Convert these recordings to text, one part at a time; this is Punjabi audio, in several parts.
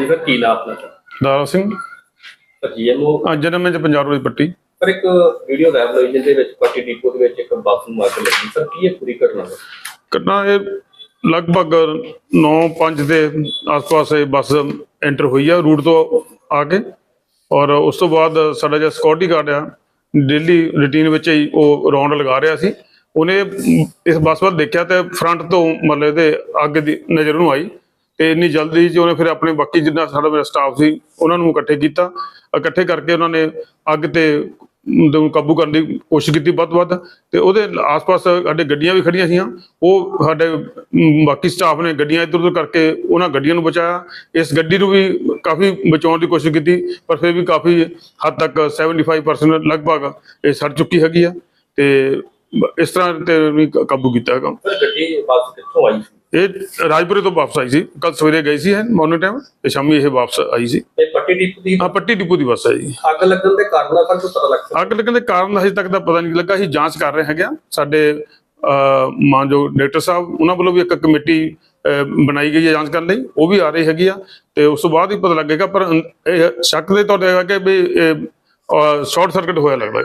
ਹਾਂਜੀ ਸਰ ਕੀ ਨਾਮ ਆਪਣਾ ਦਾਰਾ ਸਿੰਘ। ਸਰ ਜੀਐਮਓ ਅੱਜ ਜਨਮ ਵਿੱਚ ਪੰਜਾਬ ਰੋਡ ਪੱਟੀ। ਸਰ ਇੱਕ ਵੀਡੀਓ ਵਾਇਰਲ ਹੋਈ ਜਿਹਦੇ ਵਿੱਚ ਪੱਟੀ ਡਿਪੋ ਦੇ ਵਿੱਚ ਇੱਕ ਬੱਸ ਨੂੰ ਅੱਗ ਲੱਗੀ। ਸਰ ਕੀ ਇਹ ਪੂਰੀ ਘਟਨਾ ਹੈ ਘਟਨਾ ਇਹ ਲਗਭਗ 9:05 ਦੇ ਆਸ-ਪਾਸ ਇਹ ਬੱਸ ਐਂਟਰ ਹੋਈ ਆ ਰੂਟ ਤੋਂ ਆ ਕੇ। ਔਰ ਉਸ ਤੋਂ ਬਾਅਦ ਸਾਡਾ ਜਿਹੜਾ ਸਿਕਿਉਰਿਟੀ ਗਾਰਡ ਆ ਡੇਲੀ ਰੂਟੀਨ ਵਿੱਚ ਹੀ ਉਹ ਰੌਂਡ ਲਗਾ ਰਿਹਾ ਸੀ। ਉਹਨੇ ਇਸ ਬੱਸ ਵੱਲ ਦੇਖਿਆ ਤੇ ਫਰੰਟ ਤੋਂ ਮਤਲਬ ਇਹਦੇ ਅੱਗ ਦੀ ਨਜ਼ਰ ਨੂੰ ਆਈ। ਤੇ ਇੰਨੀ ਜਲਦੀ ਚ ਉਹਨੇ ਫਿਰ ਆਪਣੇ ਬਾਕੀ ਜਿੰਨਾ ਸਾਡਾ ਮੇਰਾ ਸਟਾਫ ਸੀ, ਉਹਨਾਂ ਨੂੰ ਇਕੱਠੇ ਕੀਤਾ। ਇਕੱਠੇ ਕਰਕੇ ਉਹਨਾਂ ਨੇ ਅੱਗ ਤੇ ਨੂੰ ਕਾਬੂ ਕਰਨ ਦੀ ਕੋਸ਼ਿਸ਼ ਕੀਤੀ ਵੱਧ ਤੋਂ ਵੱਧ। ਤੇ ਉਹਦੇ ਆਸ-ਪਾਸ ਸਾਡੇ ਗੱਡੀਆਂ ਵੀ ਖੜੀਆਂ ਸੀਆਂ। ਉਹ ਸਾਡੇ ਬਾਕੀ ਸਟਾਫ ਨੇ ਗੱਡੀਆਂ ਇੱਧਰ ਉੱਧਰ ਕਰਕੇ ਉਹਨਾਂ ਗੱਡੀਆਂ ਨੂੰ ਬਚਾਇਆ। ਇਸ ਗੱਡੀ ਨੂੰ ਵੀ ਕਾਫੀ ਬਚਾਉਣ ਦੀ ਕੋਸ਼ਿਸ਼ ਕੀਤੀ, ਪਰ ਫਿਰ ਵੀ ਕਾਫੀ ਹੱਦ ਤੱਕ 75% ਲਗਭਗ ਇਹ ਸੜ ਚੁੱਕੀ ਹੈਗੀ ਆ। ਤੇ ਇਸ ਤਰ੍ਹਾਂ ਤੇ ਵੀ ਕਾਬੂ ਕੀਤਾ ਹੈਗਾ। ਗੱਡੀ ਬੱਸ ਕਿੱਥੋਂ ਆਈ ਸੀ? ਇਹ ਰਾਜਪੁਰੇ ਤੋਂ ਵਾਪਸ ਆਈ ਸੀ। ਕੱਲ ਸਵੇਰੇ ਗਈ ਸੀ ਮਾਰਨਿੰਗ ਟਾਈਮ ਤੇ ਸ਼ਾਮੀ ਇਹ ਵਾਪਸ ਆਈ ਸੀ। ਤੇ ਪੱਟੀ ਡਿਪੋ ਦੀ ਆ ਪੱਟੀ ਡਿਪੂ ਦੀ ਬੱਸ ਹੈ ਜੀ। ਅੱਗ ਲੱਗਣ ਦੇ ਕਾਰਨ ਦਾ ਸਾਨੂੰ ਪਤਾ ਲੱਗ ਅੱਗ ਲੱਗਣ ਦੇ ਕਾਰਨ ਹਜੇ ਤੱਕ ਦਾ ਪਤਾ ਨਹੀਂ ਲੱਗਾ। ਅਸੀਂ ਜਾਂਚ ਕਰ ਰਹੇ ਹੈਗੇ ਸਾਡੇ ਮਾਨਯੋਗ ਡਾਇਰੈਕਟਰ ਸਾਹਿਬ ਉਹਨਾਂ ਵੱਲੋਂ ਵੀ ਇੱਕ ਕਮੇਟੀ ਬਣਾਈ ਗਈ ਹੈ ਜਾਂਚ ਕਰਨ ਲਈ। ਉਹ ਵੀ ਆ ਰਹੀ ਹੈਗੀ ਆ ਤੇ ਉਸ ਤੋਂ ਬਾਅਦ ਹੀ ਪਤਾ ਲੱਗੇਗਾ। ਪਰ ਇਹ ਸ਼ੱਕ ਦੇ ਤੌਰ ਤੇ ਹੈਗਾ ਕਿ ਵੀ ਸ਼ਾਰਟ ਸਰਕਟ ਹੋਇਆ ਲੱਗਦਾ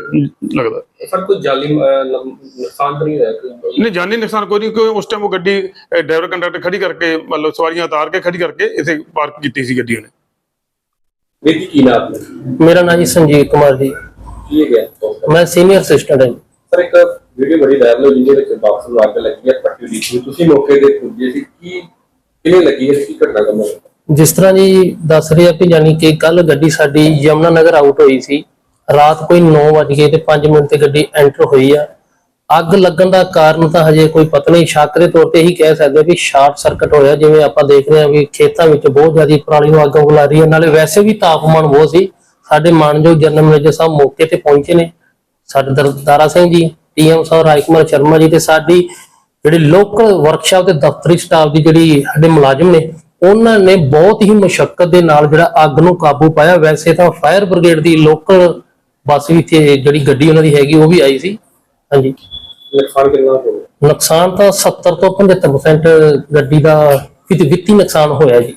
ਲੱਗਦਾ। ਸਰ ਕੋਈ ਜਾਲੀ ਨੁਕਸਾਨ ਤਾਂ ਨਹੀਂ ਹੋਇਆ ਕੋਈ? ਨਹੀਂ ਜਾਨੀ ਨੁਕਸਾਨ ਕੋਈ ਨਹੀਂ ਕਿਉਂਕਿ ਉਸ ਟਾਈਮ ਉਹ ਗੱਡੀ ਡਰਾਈਵਰ ਕੰਡਕਟਰ ਖੜੀ ਕਰਕੇ ਮਤਲਬ ਸਵਾਰੀਆਂ ਉਤਾਰ ਕੇ ਖੜੀ ਕਰਕੇ ਇੱਥੇ ਪਾਰਕ ਕੀਤੀ ਸੀ ਗੱਡੀ ਉਹਨੇ। ਵੀਰ ਜੀ ਕੀ ਨਾਮ ਮੇਰਾ ਨਾਮ ਜੀ ਸੰਜੀਵ ਕੁਮਾਰ ਜੀ। ਕੀ ਹੈ ਗਿਆ ਮੈਂ ਸੀਨੀਅਰ ਅਸਿਸਟੈਂਟ ਹਾਂ। ਸਰ ਇੱਕ ਵੀਡੀਓ ਬੜੀ ਵਾਇਰਲ ਹੋਈ ਜਿਹਦੇ ਵਿੱਚ ਬੱਸ ਨੂੰ ਅੱਗ ਲੱਗੀ ਹੈ ਪੱਟੀ ਡਿਪੋ ਤੁਸੀਂ ਮੌਕੇ ਤੇ ਪੁੱਜੇ ਸੀ ਕੀ ਕਿਵੇਂ ਲੱਗੀ ਹੈ ਕੀ ਘਟਨਾ ਕਰਨਾ ਜਿਸ ਤਰ੍ਹਾਂ ਜੀ ਦੱਸ ਰਿਹਾ ਕਿ ਯਾਨੀ ਕਿ ਕੱਲ ਗੱਡੀ ਸਾਡੀ ਯਮਨਾ ਨਗਰ ਆਊਟ ਹੋਈ ਸੀ। ਰਾਤ ਕੋਈ 9 ਵਜੇ ਤੇ 5 ਮਿੰਟ ਤੇ ਗੱਡੀ ਐਂਟਰ ਹੋਈ ਆ। ਅੱਗ ਲੱਗਣ ਦਾ ਕਾਰਨ ਤਾਂ ਹਜੇ ਕੋਈ ਪਤਾ ਨਹੀਂ। ਸ਼ੱਕ ਦੇ ਤੌਰ ਤੇ ਹੀ ਕਹਿ ਸਕਦੇ ਵੀ ਸ਼ਾਰਟ ਸਰਕਟ ਹੋਇਆ, ਜਿਵੇਂ ਆਪਾਂ ਦੇਖ ਰਹੇ ਹਾਂ ਵੀ ਖੇਤਾਂ ਵਿੱਚ ਬਹੁਤ ਜ਼ਿਆਦਾ ਪਰਾਲੀ ਨੂੰ ਅੱਗ ਉਗਲਾ ਰਹੀ ਹੈ ਨਾਲੇ ਵੈਸੇ ਵੀ ਤਾਪਮਾਨ ਬਹੁਤ ਸੀ। ਸਾਡੇ ਮਾਨਯੋਗ ਜਨਰਲ ਮੈਨੇਜਰ ਸਾਹਿਬ ਮੌਕੇ ਤੇ ਪਹੁੰਚੇ ਨੇ। ਸਾਡੇ ਦਰਦਾਰਾ ਸਿੰਘ ਜੀ ਪੀਐਮ ਸਾਹਿਬ, ਰਾਜਕੁਮਾਰ ਸ਼ਰਮਾ ਜੀ ਤੇ ਸਾਡੀ ਜਿਹੜੀ ਲੋਕਲ ਵਰਕਸ਼ਾਪ ਤੇ ਦਫ਼ਤਰੀ ਸਟਾਫ ਦੀ ਜਿਹੜੀ ਸਾਡੇ ਮੁਲਾਜ਼ਮ ਨੇ, ਉਹਨਾਂ ਨੇ ਬਹੁਤ ਹੀ ਮੁਸ਼ਕਲ ਦੇ ਨਾਲ ਜਿਹੜਾ ਅੱਗ ਨੂੰ ਕਾਬੂ ਪਾਇਆ। ਵੈਸੇ ਤਾਂ ਫਾਇਰ ਬ੍ਰਿਗੇਡ ਦੀ ਲੋਕਲ ਬੱਸ ਵੀ ਤੇ ਜਿਹੜੀ ਗੱਡੀ ਉਹਨਾਂ ਦੀ ਹੈਗੀ ਉਹ ਵੀ ਆਈ ਸੀ। ਹਾਂਜੀ। ਨੁਕਸਾਨ ਕਿੰਨਾ ਹੋਇਆ? ਨੁਕਸਾਨ ਤਾਂ 70 ਤੋਂ 75% ਗੱਡੀ ਦਾ ਵਿੱਤੀ ਨੁਕਸਾਨ ਹੋਇਆ ਜੀ।